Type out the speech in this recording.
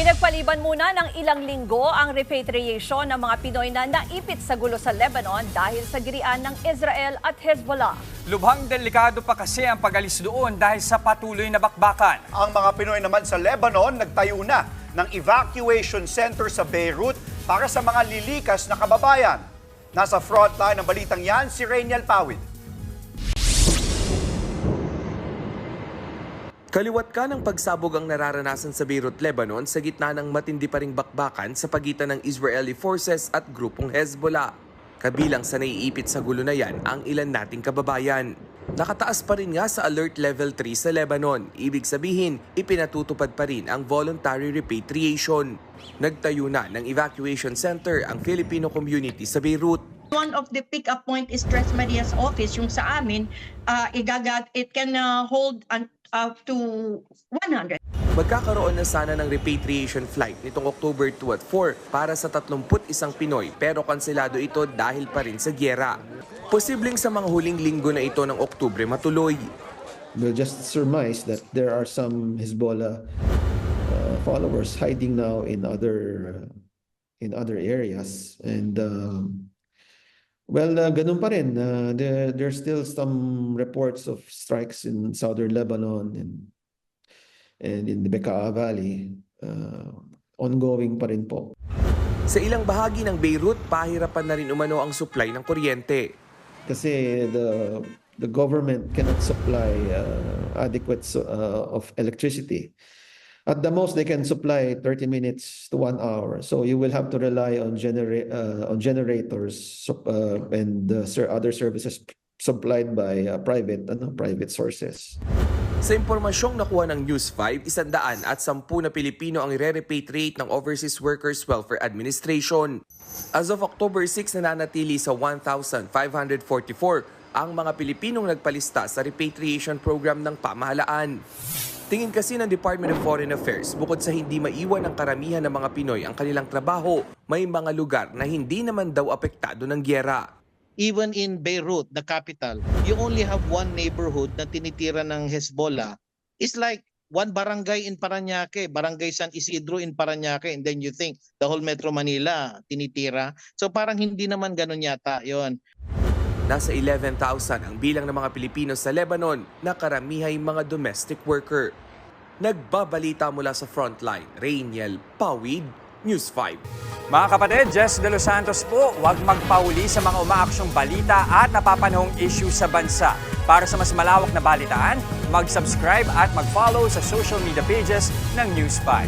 Pinagpaliban muna ng ilang linggo ang repatriation ng mga Pinoy na naipit sa gulo sa Lebanon dahil sa girian ng Israel at Hezbollah. Lubhang delikado pa kasi ang pag-alis doon dahil sa patuloy na bakbakan. Ang mga Pinoy naman sa Lebanon nagtayo na ng evacuation center sa Beirut para sa mga lilikas na kababayan. Nasa frontline ng balitang yan si Rainiel Pawid. Kaliwat ka ng pagsabog ang nararanasan sa Beirut, Lebanon sa gitna ng matindi pa ring bakbakan sa pagitan ng Israeli forces at grupong Hezbollah. Kabilang sa naiipit sa gulo na yan ang ilan nating kababayan. Nakataas pa rin nga sa Alert Level 3 sa Lebanon. Ibig sabihin, ipinatutupad pa rin ang voluntary repatriation. Nagtayo na ng evacuation center ang Filipino community sa Beirut. One of the pick-up point is Tres Marias office, yung sa amin, uh, igagat, it can uh, hold an, up to 100. Magkakaroon na sana ng repatriation flight nitong October 2 at 4 para sa 31 Pinoy pero kanselado ito dahil pa rin sa gyera. Posibleng sa mga huling linggo na ito ng Oktubre matuloy. We'll just surmise that there are some Hezbollah uh, followers hiding now in other uh, in other areas and um, well uh, ganun pa rin uh, there there's still some reports of strikes in southern Lebanon and and in the Bekaa Valley uh, ongoing pa rin po. Sa ilang bahagi ng Beirut, pahirapan na rin umano ang supply ng kuryente. kasi the the government cannot supply uh, adequate uh, of electricity. At the most, they can supply 30 minutes to one hour. So you will have to rely on genera- uh, on generators uh, and uh, other services supplied by uh, private ano, private sources. Sa impormasyong nakuha ng News 5, isandaan at sampu na Pilipino ang i-repatriate ng Overseas Workers Welfare Administration. As of October 6, nananatili sa 1,544 ang mga Pilipinong nagpalista sa repatriation program ng pamahalaan. Tingin kasi ng Department of Foreign Affairs, bukod sa hindi maiwan ng karamihan ng mga Pinoy ang kanilang trabaho, may mga lugar na hindi naman daw apektado ng gyera. even in Beirut, the capital, you only have one neighborhood na tinitira ng Hezbollah. It's like one barangay in Paranaque, Barangay San Isidro in Paranaque, and then you think the whole Metro Manila tinitira. So parang hindi naman ganun yata yon. Nasa 11,000 ang bilang ng mga Pilipino sa Lebanon na karamihay mga domestic worker. Nagbabalita mula sa frontline, Rainiel Pawid, News 5. Mga kapatid, Jess De Los Santos po, huwag magpauli sa mga umaaksyong balita at napapanahong issue sa bansa. Para sa mas malawak na balitaan, mag-subscribe at mag-follow sa social media pages ng News 5.